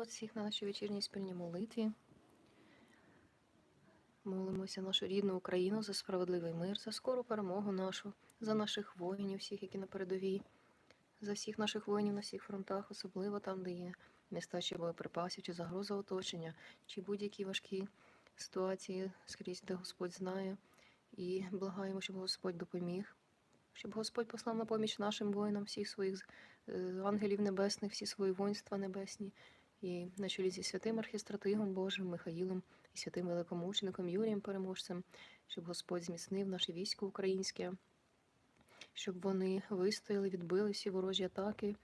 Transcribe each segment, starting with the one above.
вас всіх на нашій вечірній спільній молитві. Молимося нашу рідну Україну за справедливий мир, за скору перемогу нашу, за наших воїнів, всіх, які на передовій, за всіх наших воїнів на всіх фронтах, особливо там, де є нестача боєприпасів, чи загроза оточення, чи будь-які важкі ситуації скрізь, де Господь знає. І благаємо, щоб Господь допоміг, щоб Господь послав на поміч нашим воїнам всіх своїх е, ангелів небесних, всі свої воїнства небесні, і на чолі зі святим архістратигом Божим Михаїлом і святим великомучеником Юрієм Переможцем, щоб Господь зміцнив наше військо українське, щоб вони вистояли, відбили всі ворожі атаки,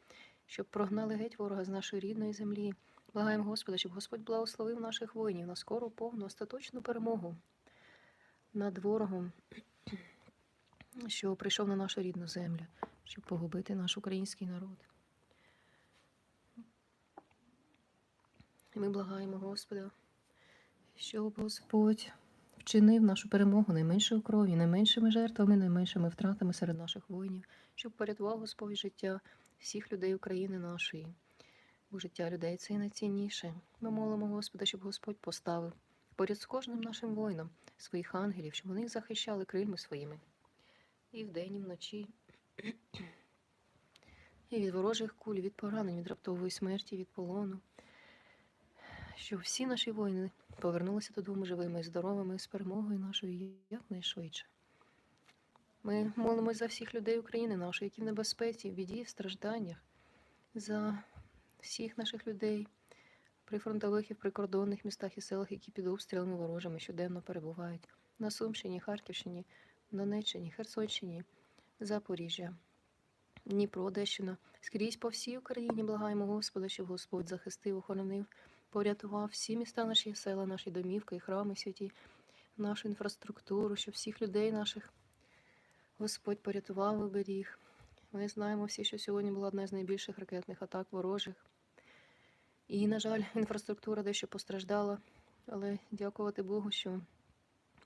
щоб прогнали геть ворога з нашої рідної землі. Благаємо Господа, щоб Господь благословив наших воїнів на скору повну остаточну перемогу над ворогом, що прийшов на нашу рідну землю, щоб погубити наш український народ. І ми благаємо Господа, щоб Господь вчинив нашу перемогу найменшою кров'ю, найменшими жертвами, найменшими втратами серед наших воїнів, щоб порятував Господь життя всіх людей України нашої. Бо життя людей це найцінніше. Ми молимо Господа, щоб Господь поставив поряд з кожним нашим воїном своїх ангелів, щоб вони їх захищали крильми своїми. І вдень, і вночі. І від ворожих куль, від поранень, від раптової смерті, від полону. Щоб всі наші воїни повернулися додому живими і здоровими з перемогою нашою якнайшвидше. Ми молимось за всіх людей України нашої, які в небезпеці, в біді, в стражданнях, за всіх наших людей при фронтових і в прикордонних містах і селах, які під обстрілами ворожими щоденно перебувають на Сумщині, Харківщині, Донеччині, Херсонщині, Запоріжжя, Дніпро, Одещина. Скрізь по всій Україні благаємо Господа, щоб Господь захистив, охоронив, порятував всі міста наші села, наші домівки і храми святі, нашу інфраструктуру, щоб всіх людей наших Господь порятував, оберіг. Ми знаємо всі, що сьогодні була одна з найбільших ракетних атак ворожих. І, на жаль, інфраструктура дещо постраждала, але дякувати Богу, що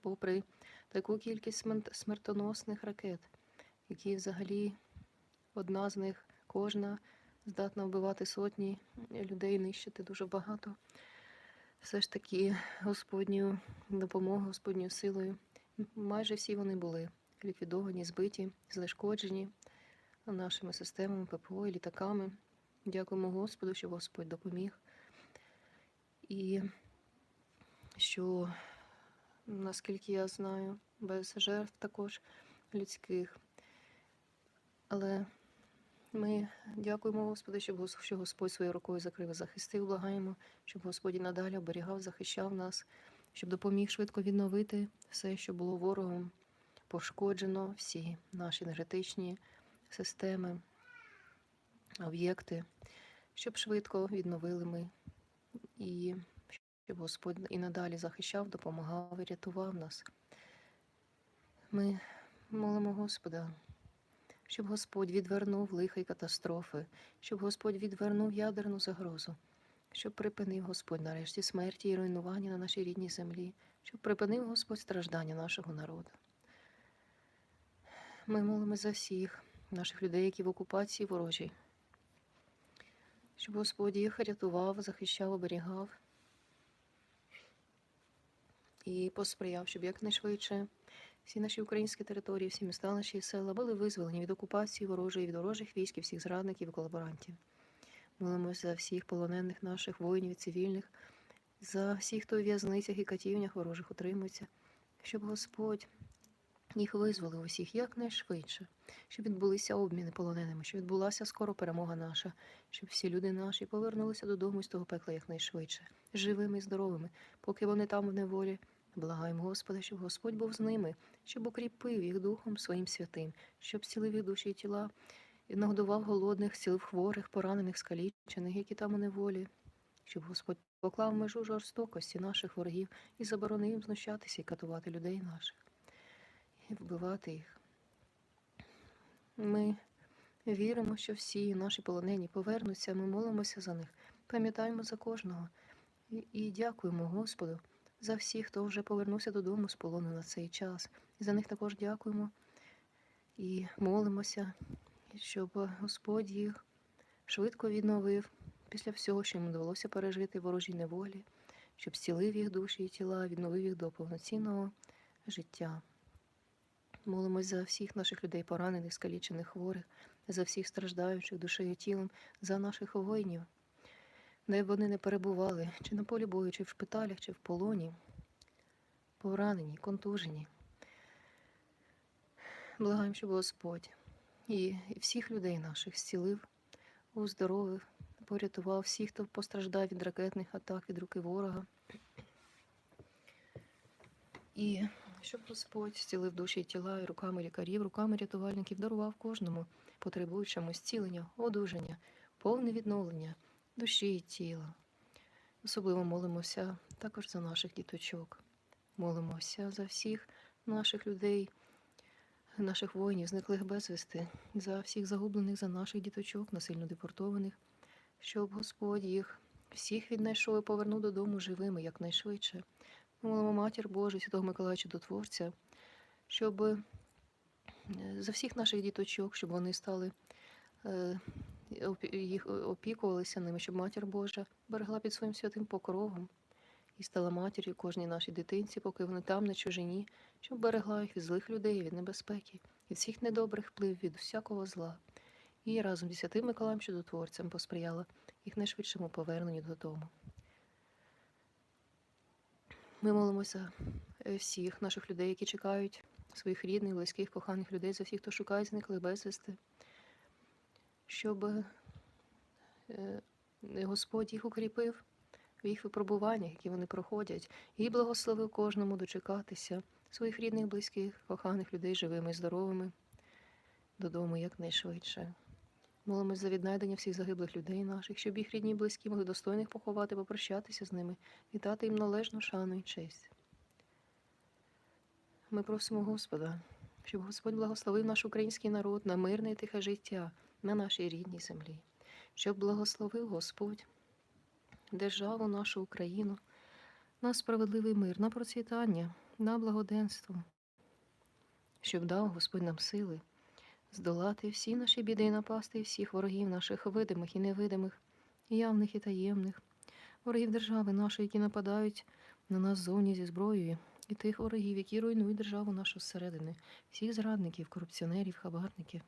попри таку кількість смертоносних ракет, які взагалі одна з них, кожна здатна вбивати сотні людей, нищити дуже багато. Все ж таки Господню допомогою, Господньою силою. Майже всі вони були ліквідовані, збиті, знешкоджені нашими системами ППО і літаками. Дякуємо Господу, що Господь допоміг. І що, наскільки я знаю, без жертв також людських. Але ми дякуємо Господу, щоб Господь своєю рукою закрив і захистив. Благаємо, щоб Господь і надалі оберігав, захищав нас, щоб допоміг швидко відновити все, що було ворогом пошкоджено, всі наші енергетичні системи, об'єкти, щоб швидко відновили ми і щоб Господь і надалі захищав, допомагав і рятував нас. Ми молимо Господа, щоб Господь відвернув лиха катастрофи, щоб Господь відвернув ядерну загрозу, щоб припинив Господь нарешті смерті і руйнування на нашій рідній землі, щоб припинив Господь страждання нашого народу. Ми молимось за всіх наших людей, які в окупації ворожій, щоб Господь їх рятував, захищав, оберігав і посприяв, щоб якнайшвидше всі наші українські території, всі міста наші села були визволені від окупації ворожої, від ворожих військ, і всіх зрадників і колаборантів. Молимось за всіх полонених наших воїнів і цивільних, за всіх, хто у в'язницях і катівнях ворожих утримується, щоб Господь їх визволив усіх якнайшвидше, щоб відбулися обміни полоненими, щоб відбулася скоро перемога наша, щоб всі люди наші повернулися додому з того пекла якнайшвидше, живими і здоровими, поки вони там в неволі. Благаємо Господа, щоб Господь був з ними, щоб укріпив їх духом своїм святим, щоб зцілив їх душі і тіла, і нагодував голодних, зцілив хворих, поранених, скалічених, які там у неволі, щоб Господь поклав межу жорстокості наших ворогів і заборонив їм знущатися і катувати людей наших і вбивати їх. Ми віримо, що всі наші полонені повернуться, ми молимося за них, пам'ятаємо за кожного і, і дякуємо Господу за всіх, хто вже повернувся додому з полону на цей час. І за них також дякуємо і молимося, щоб Господь їх швидко відновив, після всього, що йому довелося пережити ворожій неволі, щоб зцілив їх душі і тіла, відновив їх до повноцінного життя. Молимось за всіх наших людей, поранених, скалічених, хворих, за всіх страждаючих душею і тілом, за наших воїнів, де б вони не перебували, чи на полі бою, чи в шпиталях, чи в полоні, поранені, контужені. Благаємо, щоб Господь і всіх людей наших зцілив, уздоровив, порятував всіх, хто постраждав від ракетних атак, від руки ворога. І щоб Господь зцілив душі і тіла і руками лікарів, руками рятувальників, дарував кожному потребуючому зцілення, одужання, повне відновлення душі і тіла. Особливо молимося також за наших діточок. Молимося за всіх наших людей, наших воїнів, зниклих безвісти, за всіх загублених за наших діточок, насильно депортованих, щоб Господь їх всіх віднайшов і повернув додому живими якнайшвидше. Ми молимо Матір Божу, Святого Миколая Чудотворця, щоб е, за всіх наших діточок, щоб вони стали е, їх опікувалися ними, щоб Матір Божа берегла під своїм святим покровом і стала матір'ю кожній нашій дитинці, поки вони там на чужині, щоб берегла їх від злих людей, від небезпеки, від всіх недобрих вплив, від всякого зла. І разом зі святим Миколаєм Чудотворцем посприяла їх найшвидшому поверненню додому. Ми молимося е, всіх наших людей, які чекають своїх рідних, близьких, коханих людей, за всіх, хто шукає зниклих безвісти, щоб е, Господь їх укріпив в їх випробуваннях, які вони проходять, і благословив кожному дочекатися своїх рідних, близьких, коханих людей живими і здоровими додому якнайшвидше. Молимось за віднайдення всіх загиблих людей наших, щоб їх рідні близькі могли достойних поховати, попрощатися з ними, вітати їм належну шану і честь. Ми просимо Господа, щоб Господь благословив наш український народ на мирне і тихе життя на нашій рідній землі, щоб благословив Господь державу нашу Україну на справедливий мир, на процвітання, на благоденство, щоб дав Господь нам сили здолати всі наші біди і напасти всіх ворогів наших видимих і невидимих, явних і таємних, ворогів держави нашої, які нападають на нас ззовні зі зброєю, і тих ворогів, які руйнують державу нашу зсередини, всіх зрадників, корупціонерів, хабарників.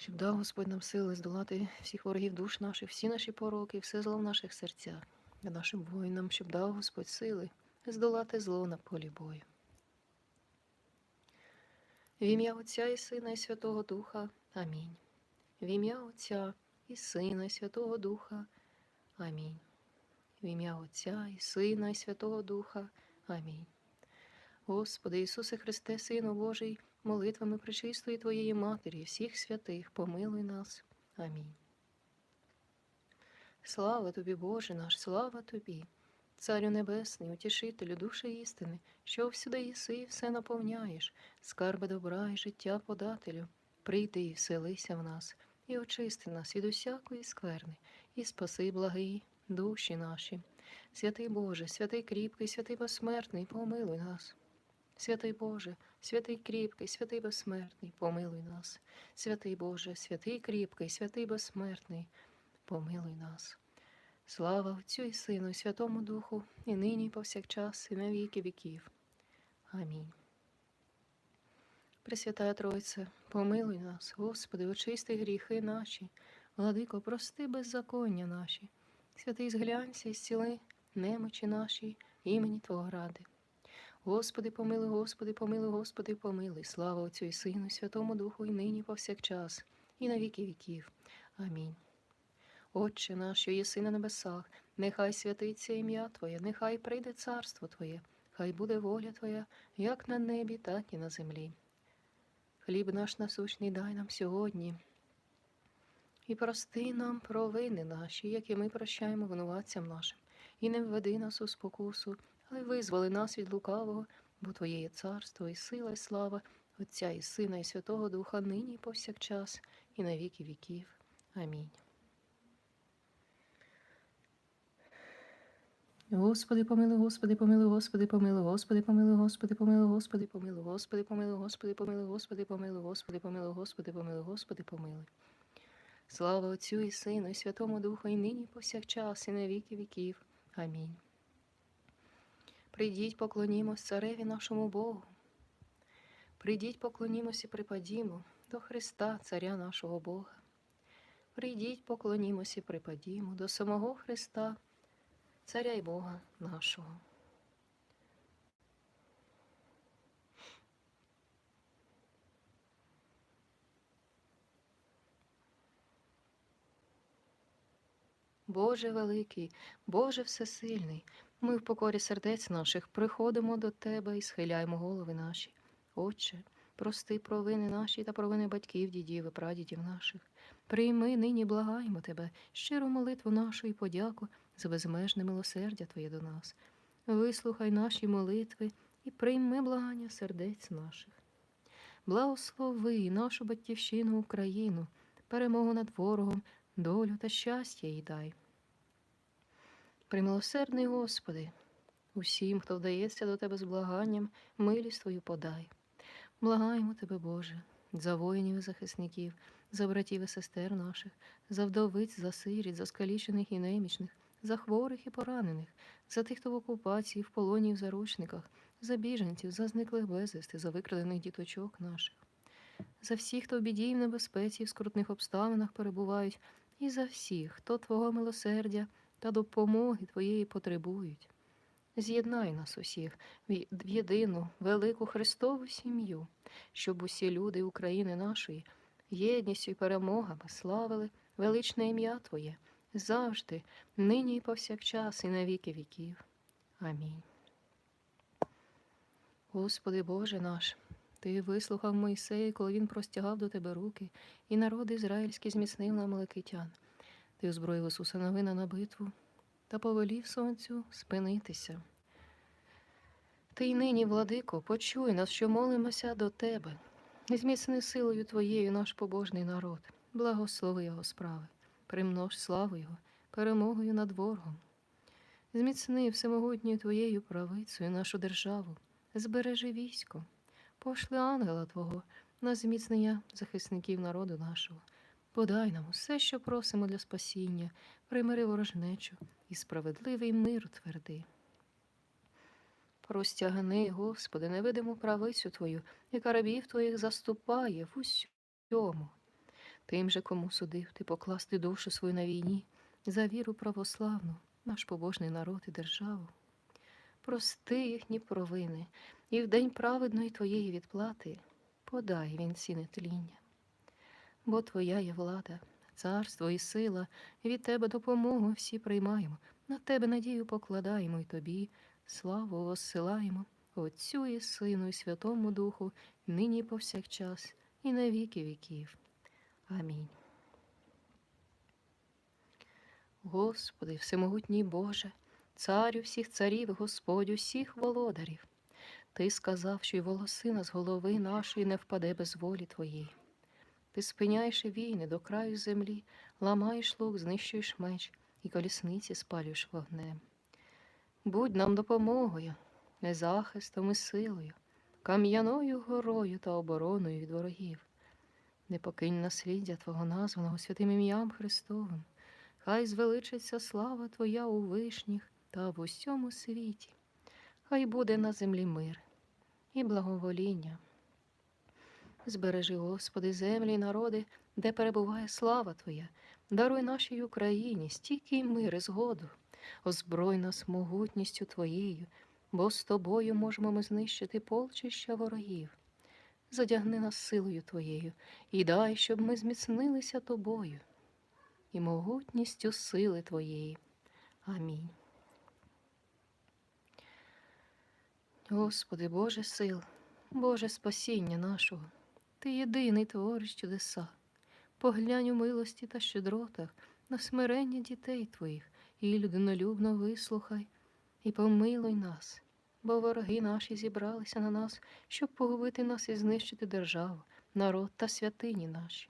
Щоб дав Господь нам сили здолати всіх ворогів душ наших, всі наші пороки, все зло в наших серцях, а нашим воїнам, щоб дав Господь сили здолати зло на полі бою. В ім'я Отця і Сина і Святого Духа. Амінь. В ім'я Отця і Сина і Святого Духа. Амінь. В ім'я Отця і Сина і Святого Духа. Амінь. Господи Ісусе Христе, Сину Божий, молитвами пречистої Твоєї Матері, всіх святих, помилуй нас. Амінь. Слава тобі, Боже наш, слава тобі, Царю Небесний, утішителю душі істини, що всюди єси і все наповняєш, скарби добра і життя подателю. Прийди і вселися в нас, і очисти нас від усякої скверни, і спаси благий душі наші. Святий Боже, святий кріпкий, святий безсмертний, помилуй нас. Святий Боже, святий кріпкий, святий безсмертний, помилуй нас. Святий Боже, святий кріпкий, святий безсмертний, помилуй нас. Слава Отцю і Сину, і Святому Духу, і нині, і повсякчас, і на віки віків. Амінь. Пресвятая Тройце, помилуй нас, Господи, очисти гріхи наші, владико, прости беззаконня наші, святий зглянься і зціли немочі наші, імені Твого ради. Господи, помилуй, Господи, помилуй, Господи, помилуй. Слава Отцю і Сину, Святому Духу, і нині, повсякчас, і на віки віків. Амінь. Отче наш, що єси на небесах, нехай святиться ім'я Твоє, нехай прийде царство Твоє, хай буде воля Твоя, як на небі, так і на землі. Хліб наш насущний дай нам сьогодні. І прости нам провини наші, які ми прощаємо винуватцям нашим, і не введи нас у спокусу, але визволи нас від лукавого, бо Твоє є царство, і сила, і слава, Отця і Сина, і Святого Духа, нині і повсякчас, і на віки віків. Амінь. Господи, помилуй, Господи, помилуй, Господи, помилуй, Господи, помилуй, Господи, помилуй, Господи, помилуй, Господи, помилуй, Господи, помилуй, Господи, помилуй, Господи, помилуй, Господи, помилуй, Господи, помилуй. Слава Отцю і Сину, і Святому Духу, і нині, повсякчас, і на віки віків. Амінь. Прийдіть, поклонімось цареві нашому Богу. Прийдіть, поклонімось і припадімо до Христа, Царя нашого Бога. Прийдіть, поклонімось і припадімо до самого Христа, Царя й Бога нашого. Боже великий, Боже всесильний, ми в покорі сердець наших приходимо до Тебе і схиляємо голови наші. Отче, прости провини наші та провини батьків, дідів і прадідів наших. Прийми нині, благаємо Тебе, щиру молитву нашу і подяку за безмежне милосердя Твоє до нас. Вислухай наші молитви і прийми благання сердець наших. Благослови нашу батьківщину Україну, перемогу над ворогом, долю та щастя їй дай. Примилосердний Господи, усім, хто вдається до Тебе з благанням, милість Твою подай. Благаємо Тебе, Боже, за воїнів і захисників, за братів і сестер наших, за вдовиць, за сиріт, за скалічених і немічних, за хворих і поранених, за тих, хто в окупації, в полоні в заручниках, за біженців, за зниклих безвісти, за викрадених діточок наших, за всіх, хто в біді і в небезпеці, в скрутних обставинах перебувають, і за всіх, хто Твого милосердя та допомоги Твоєї потребують. З'єднай нас усіх в єдину велику Христову сім'ю, щоб усі люди України нашої єдністю і перемогами славили величне ім'я Твоє завжди, нині і повсякчас, і на віки віків. Амінь. Господи Боже наш, Ти вислухав Мойсея, коли він простягав до Тебе руки, і народ ізраїльський зміцнив на Маликитян. Ти озброїв Ісуса Новина на битву та повелів сонцю спинитися. Ти й нині, владико, почуй нас, що молимося до Тебе. Зміцни силою Твоєю наш побожний народ, благослови його справи, примнож славу Його, перемогою над ворогом. Зміцни всемогутньою Твоєю правицею нашу державу, збережи військо, пошли ангела Твого на зміцнення захисників народу нашого. Подай нам усе, що просимо для спасіння, примири ворожнечу і справедливий мир тверди. Простягни, Господи, невидиму правицю Твою, яка рабів Твоїх заступає в усьому. Тим же, кому судив ти покласти душу свою на війні, за віру православну, наш побожний народ і державу. Прости їхні провини, і в день праведної Твоєї відплати подай вінці нетління бо Твоя є влада, царство і сила, від Тебе допомогу всі приймаємо, на Тебе надію покладаємо і Тобі, славу воссилаємо, Отцю і Сину, і Святому Духу, нині повсякчас, і на віки віків. Амінь. Господи, всемогутній Боже, царю всіх царів, Господь усіх володарів. Ти сказав, що й волосина з голови нашої не впаде без волі Твоєї. Ти спиняєш війни до краю землі, ламаєш лук, знищуєш меч і колісниці спалюєш вогнем. Будь нам допомогою, не захистом і силою, кам'яною горою та обороною від ворогів. Не покинь насліддя Твого названого святим ім'ям Христовим, хай звеличиться слава Твоя у вишніх та в усьому світі, хай буде на землі мир і благовоління. Збережи, Господи, землі й народи, де перебуває слава Твоя, даруй нашій Україні стійкий мир і згоду, озброй нас могутністю Твоєю, бо з тобою можемо ми знищити полчища ворогів. Задягни нас силою Твоєю і дай, щоб ми зміцнилися тобою і могутністю сили Твоєї. Амінь. Господи, Боже сил, Боже спасіння нашого. Ти єдиний твориш чудеса. Поглянь у милості та щедротах на смирення дітей твоїх і людинолюбно вислухай, і помилуй нас, бо вороги наші зібралися на нас, щоб погубити нас і знищити державу, народ та святині наші.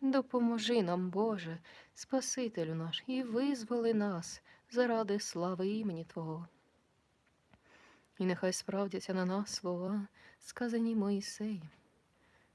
Допоможи нам, Боже, Спасителю наш, і визволи нас заради слави імені Твого. І нехай справдяться на нас слова, сказані Моїсеєм.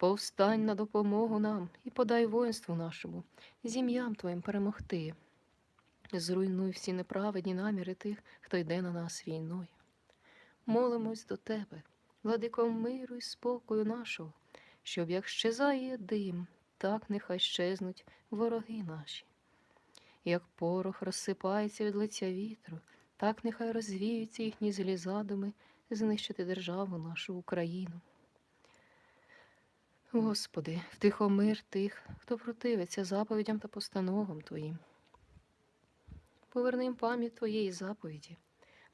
Повстань на допомогу нам і подай воїнству нашому, зім'ям Твоїм перемогти. Зруйнуй всі неправедні наміри тих, хто йде на нас війною. Молимось до Тебе, владико миру і спокою нашого, щоб як щезає дим, так нехай щезнуть вороги наші. Як порох розсипається від лиця вітру, так нехай розвіються їхні злі задуми знищити державу нашу Україну. Господи, втихомир тих, хто противиться заповідям та постановам Твоїм. Поверни їм пам'ять Твоєї заповіді,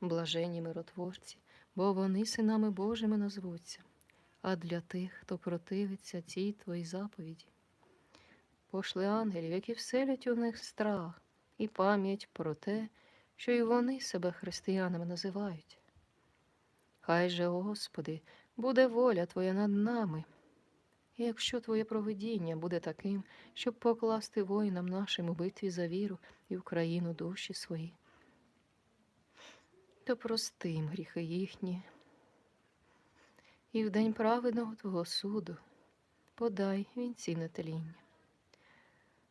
блаженні миротворці, бо вони синами Божими назвуться, а для тих, хто противиться цій Твоїй заповіді. Пошли ангелів, які вселять у них страх і пам'ять про те, що і вони себе християнами називають. Хай же, Господи, буде воля Твоя над нами. І якщо Твоє провидіння буде таким, щоб покласти воїнам нашим у битві за віру і Україну душі свої, то прости їм гріхи їхні. І в день праведного Твого суду подай вінці на тління.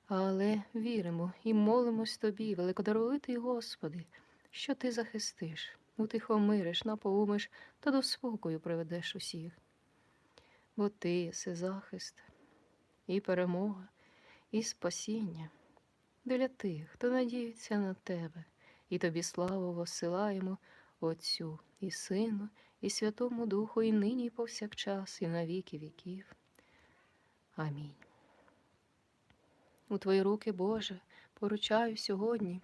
Але віримо і молимось Тобі, великодаровитий Господи, що Ти захистиш, утихомириш, напоумиш та до спокою приведеш усіх. Бо Ти єси захист, і перемога, і спасіння для тих, хто надіється на Тебе, і Тобі славу воссилаємо Отцю і Сину, і Святому Духу, і нині, і повсякчас, і на віки віків. Амінь. У Твої руки, Боже, поручаю сьогодні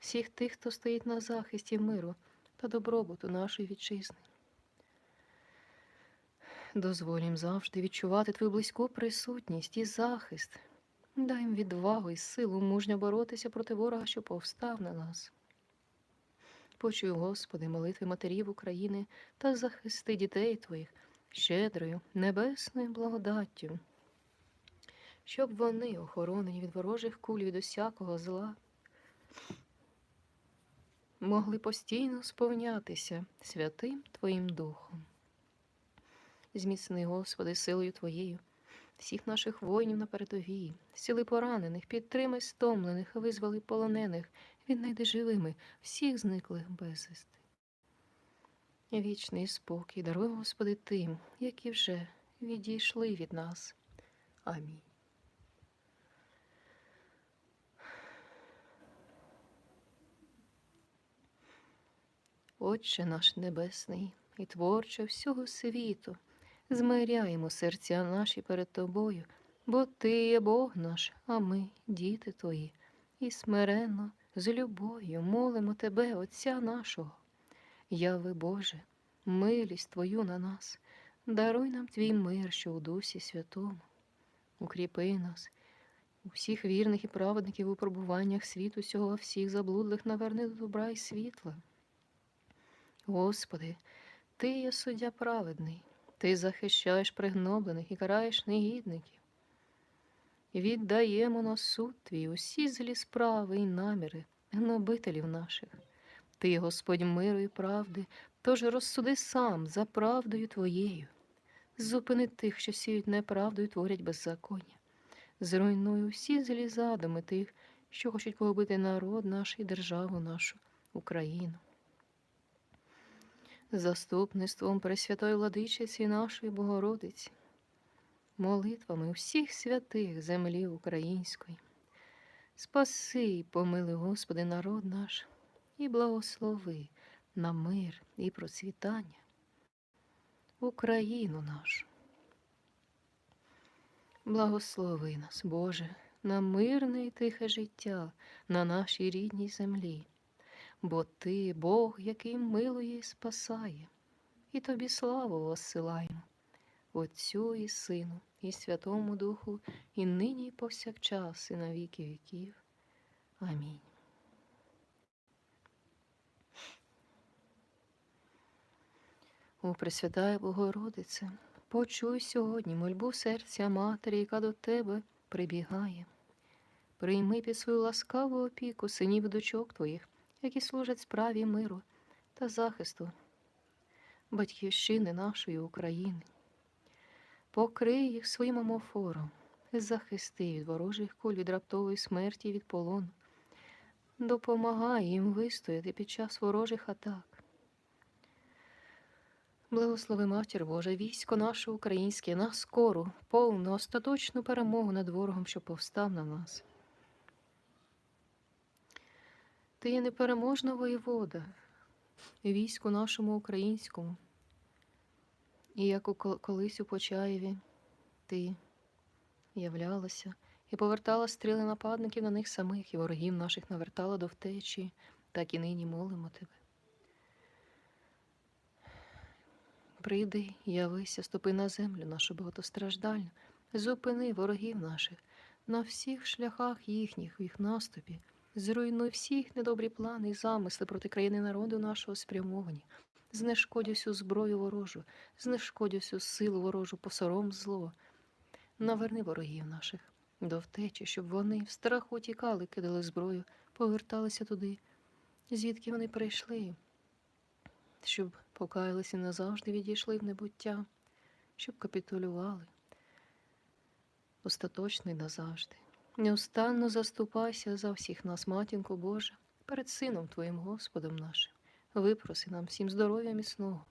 всіх тих, хто стоїть на захисті миру та добробуту нашої вітчизни. Дозволь їм завжди відчувати Твою близьку присутність і захист. Дай їм відвагу і силу мужньо боротися проти ворога, що повстав на нас. Почуй, Господи, молитви матерів України та захисти дітей Твоїх щедрою, небесною благодаттю, щоб вони, охоронені від ворожих куль від усякого зла, могли постійно сповнятися святим Твоїм Духом. Зміцни, Господи, силою Твоєю, всіх наших воїнів на передовій, сіли поранених, підтримай стомлених, визволи полонених, віднайди живими, всіх зниклих безвісти. Вічний спокій даруй, Господи, тим, які вже відійшли від нас. Амінь. Отче наш Небесний і творче всього світу, змиряємо серця наші перед Тобою, бо Ти є Бог наш, а ми, діти Твої, і смиренно, з любов'ю молимо Тебе, Отця нашого. Яви, Боже, милість Твою на нас, даруй нам Твій мир, що у Дусі Святому, укріпи нас, усіх вірних і праведників у пробуваннях світу сього, всіх заблудлих наверни до добра і світла. Господи, Ти є суддя праведний, Ти захищаєш пригноблених і караєш негідників. Віддаємо на суд Твій усі злі справи і наміри гнобителів наших. Ти, Господь миру і правди, тож розсуди сам за правдою Твоєю. Зупини тих, що сіють неправду і творять беззаконня. Зруйнуй усі злі задуми тих, що хочуть погубити народ наш і державу нашу, Україну заступництвом Пресвятої владичиці нашої Богородиці, молитвами всіх святих землі української. Спаси і помили, Господи, народ наш, і благослови на мир і процвітання, Україну нашу. Благослови нас, Боже, на мирне і тихе життя на нашій рідній землі бо ти Бог, який милує і спасає, і тобі славу осилаємо, Отцю і Сину, і Святому Духу, і нині, і повсякчас, і на віки віків. Амінь. О, Пресвятая Богородице, почуй сьогодні мольбу серця Матері, яка до тебе прибігає. Прийми під свою ласкаву опіку, синів дочок твоїх, які служать справі миру та захисту батьківщини нашої України. Покрий їх своїм омофором, захисти від ворожих куль, від раптової смерті, від полону. Допомагай їм вистояти під час ворожих атак. Благослови Матір Божа, військо наше українське, на скору, повну, остаточну перемогу над ворогом, що повстав на нас. Ти є непереможна воєвода, війську нашому українському. І як у колись у Почаєві ти являлася і повертала стріли нападників на них самих, і ворогів наших навертала до втечі, так і нині молимо тебе. Прийди, явися, ступи на землю нашу багатостраждальну, зупини ворогів наших на всіх шляхах їхніх, в їх наступі, зруйнуй всіх недобрі плани і замисли проти країни народу нашого спрямовані. Знешкодь усю зброю ворожу, знешкодь усю силу ворожу, посором зло. Наверни ворогів наших до втечі, щоб вони в страху тікали, кидали зброю, поверталися туди, звідки вони прийшли, щоб покаялися назавжди відійшли в небуття, щоб капітулювали. Остаточно і назавжди. Неустанно заступайся за всіх нас, матінко Божа, перед Сином Твоїм Господом нашим. Випроси нам всім здоров'я міцного,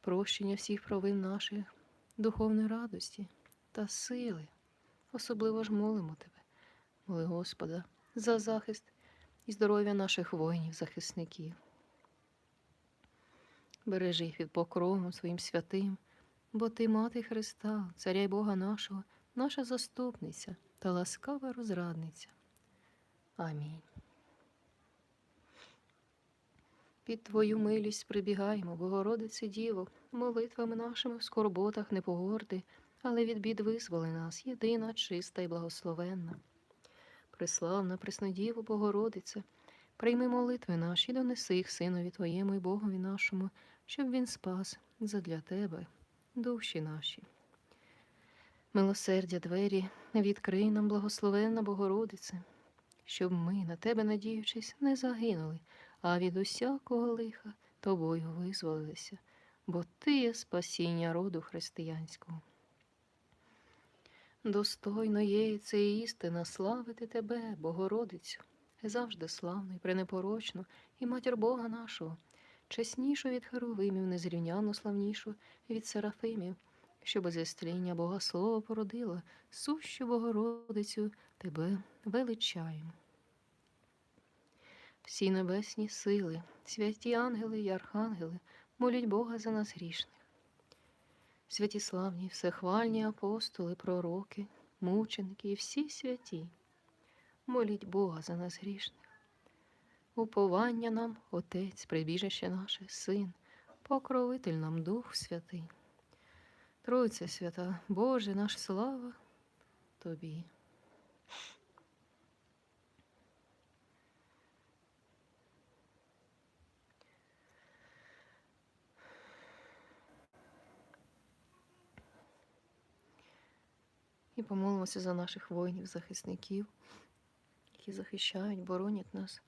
прощення всіх провин наших, духовної радості та сили. Особливо ж молимо Тебе, моли Господа, за захист і здоров'я наших воїнів, захисників. Бережи їх від покровом своїм святим, бо Ти, Мати Христа, Царя й Бога нашого, наша заступниця та ласкава розрадниця. Амінь. Під Твою милість прибігаємо, Богородице Діво, молитвами нашими в скорботах не погорди, але від бід визволи нас, єдина, чиста і благословенна. Преславна, Преснодіво, Богородице, прийми молитви наші, донеси їх Синові Твоєму і Богові нашому, щоб Він спас задля Тебе душі наші. Милосердя двері, відкрий нам, благословенна Богородице, щоб ми, на Тебе надіючись, не загинули, а від усякого лиха Тобою визволилися, бо Ти є спасіння роду християнського. Достойно є це істина славити Тебе, Богородицю, завжди славну і пренепорочну, і матір Бога нашого, чеснішу від херовимів, незрівняно славнішу від серафимів, що істління Бога Слово породила, сущу Богородицю Тебе величаємо. Всі небесні сили, святі ангели й архангели, молять Бога за нас грішних. Святі славні, всехвальні апостоли, пророки, мученики і всі святі, моліть Бога за нас грішних. Уповання нам, Отець, прибіжище наше, Син, покровитель нам Дух Святий. Тройця свята, Боже наш слава Тобі. І помолимося за наших воїнів, захисників, які захищають, боронять нас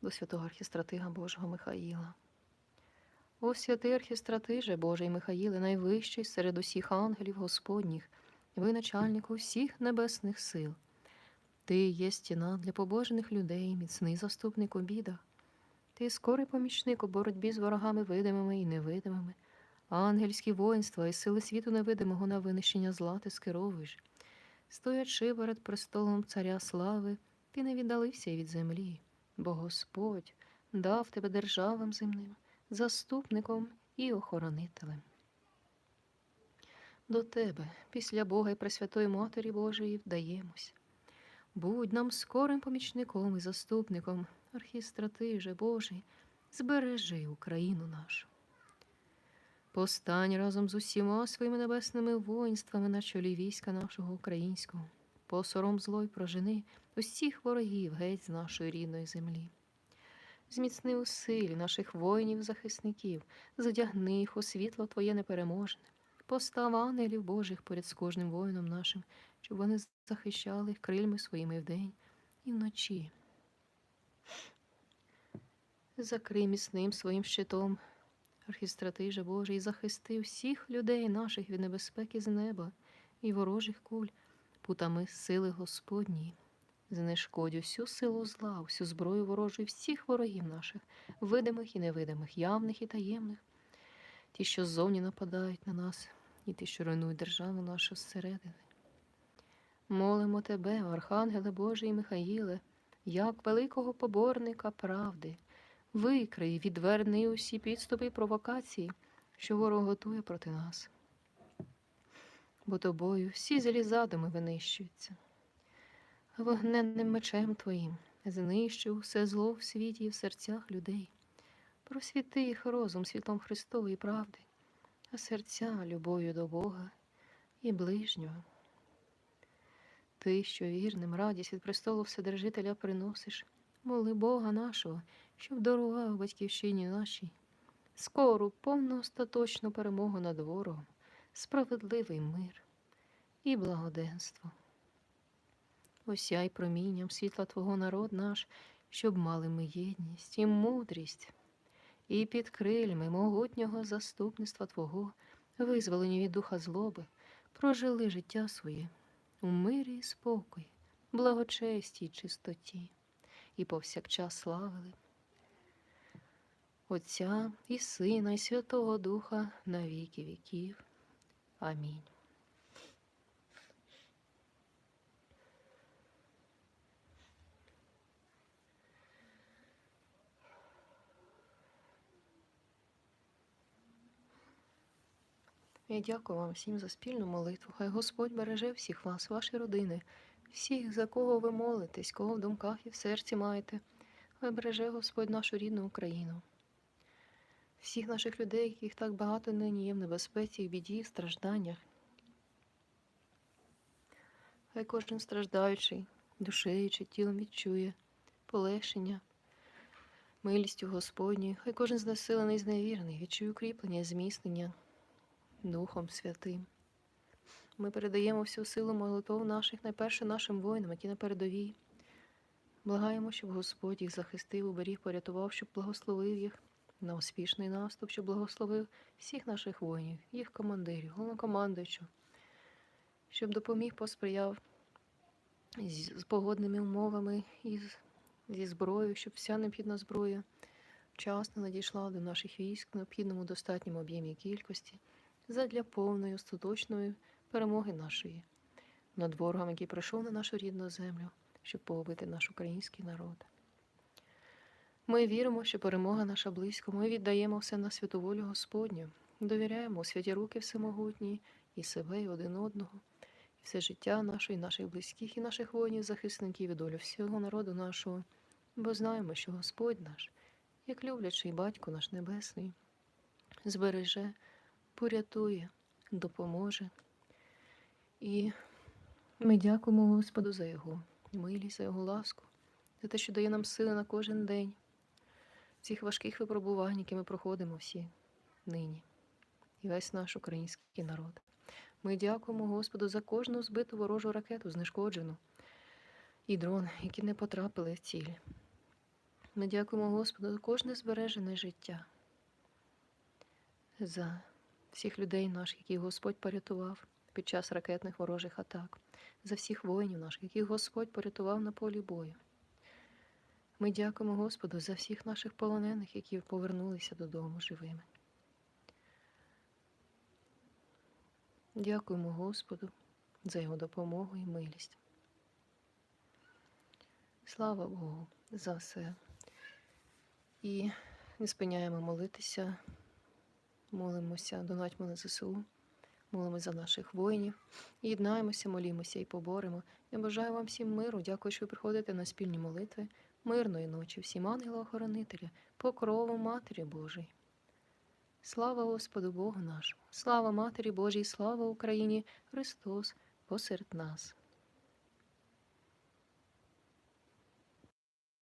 до святого архістратига Божого Михаїла. О святий архістратиже Божий Михаїле, найвищий серед усіх ангелів Господніх, ви начальник усіх небесних сил. Ти є стіна для побожених людей, міцний заступник у бідах. Ти скорий помічник у боротьбі з ворогами видимими і невидимими, ангельські воїнства і сили світу невидимого на винищення зла ти скеровуєш. Стоячи перед престолом царя слави, ти не віддалився від землі, бо Господь дав тебе державам земним, заступником і охоронителем. До тебе, після Бога і Пресвятої Матері Божої, вдаємось. Будь нам скорим помічником і заступником, архістратиже Божий, збережи Україну нашу. Постань разом з усіма своїми небесними воїнствами на чолі війська нашого українського, посором злой прожени усіх ворогів геть з нашої рідної землі. Зміцни у силі наших воїнів-захисників, задягни їх у світло Твоє непереможне. Постав ангелів Божих поряд з кожним воїном нашим, щоб вони захищали крильми своїми вдень і вночі. Закрий міцним своїм щитом, архістратиже Божий, і захисти всіх людей наших від небезпеки з неба і ворожих куль, путами сили Господньої. Знешкодь усю силу зла, всю зброю ворожу і всіх ворогів наших, видимих і невидимих, явних і таємних, ті, що ззовні нападають на нас, і ті, що руйнують державу нашу зсередини. Молимо тебе, Архангеле Божий і Михаїле, як великого поборника правди, викрий, відверни усі підступи і провокації, що ворог готує проти нас. Бо тобою всі залізадами винищуються. Вогненним мечем твоїм знищив все зло в світі і в серцях людей. Просвіти їх розум світлом Христової правди, а серця любов'ю до Бога і ближнього. Ти, що вірним радість від престолу Вседержителя приносиш, моли Бога нашого, щоб дарував батьківщині нашій, скору, повну остаточну перемогу над ворогом, справедливий мир і благоденство. Осяй промінням світла Твого народ наш, щоб мали ми єдність і мудрість, і під крильми могутнього заступництва Твого, визволені від духа злоби, прожили життя своє у мирі і спокої, благочесті й чистоті, і повсякчас славили Отця і Сина, і Святого Духа на віки віків. Амінь. Я дякую вам всім за спільну молитву. Хай Господь береже всіх вас, ваші родини, всіх, за кого ви молитесь, кого в думках і в серці маєте. Хай береже Господь нашу рідну Україну. Всіх наших людей, яких так багато нині є в небезпеці, в біді, в стражданнях. Хай кожен страждаючий, душею чи тілом відчує полегшення, милістю Господню, хай кожен знесилений, зневірений, відчує укріплення, зміцнення. Духом Святим. Ми передаємо всю силу молитов наших найперше нашим воїнам, які на передовій. Благаємо, щоб Господь їх захистив, уберіг, порятував, щоб благословив їх на успішний наступ, щоб благословив всіх наших воїнів, їх командирів, головнокомандуючу, щоб допоміг, посприяв з, погодними умовами і зі зброєю, щоб вся необхідна зброя вчасно надійшла до наших військ в необхідному достатньому об'ємі кількості задля повної остаточної перемоги нашої над ворогом, який прийшов на нашу рідну землю, щоб погубити наш український народ. Ми віримо, що перемога наша близько. Ми віддаємо все на святу волю Господню, довіряємо у святі руки всемогутні і себе, і один одного, і все життя наше, і наших близьких, і наших воїнів, захисників, і долю всього народу нашого, бо знаємо, що Господь наш, як люблячий батько наш Небесний, збереже порятує, допоможе. І ми дякуємо Господу за Його милість, за Його ласку, за те, що дає нам сили на кожен день цих важких випробувань, які ми проходимо всі нині, і весь наш український народ. Ми дякуємо Господу за кожну збиту ворожу ракету, знешкоджену, і дрон, які не потрапили в ціль. Ми дякуємо Господу за кожне збережене життя. За всіх людей наших, яких Господь порятував під час ракетних ворожих атак, за всіх воїнів наших, яких Господь порятував на полі бою. Ми дякуємо Господу за всіх наших полонених, які повернулися додому живими. Дякуємо Господу за його допомогу і милість. Слава Богу за все. І не спиняємо молитися. Молимося, донатьмо на ЗСУ, молимося за наших воїнів, єднаємося, молімося і поборемо. Я бажаю вам всім миру. Дякую, що ви приходите на спільні молитви, мирної ночі, всім ангела-охоронителя, покрову Матері Божій. Слава Господу Богу нашому, слава Матері Божій, слава Україні, Христос посеред нас.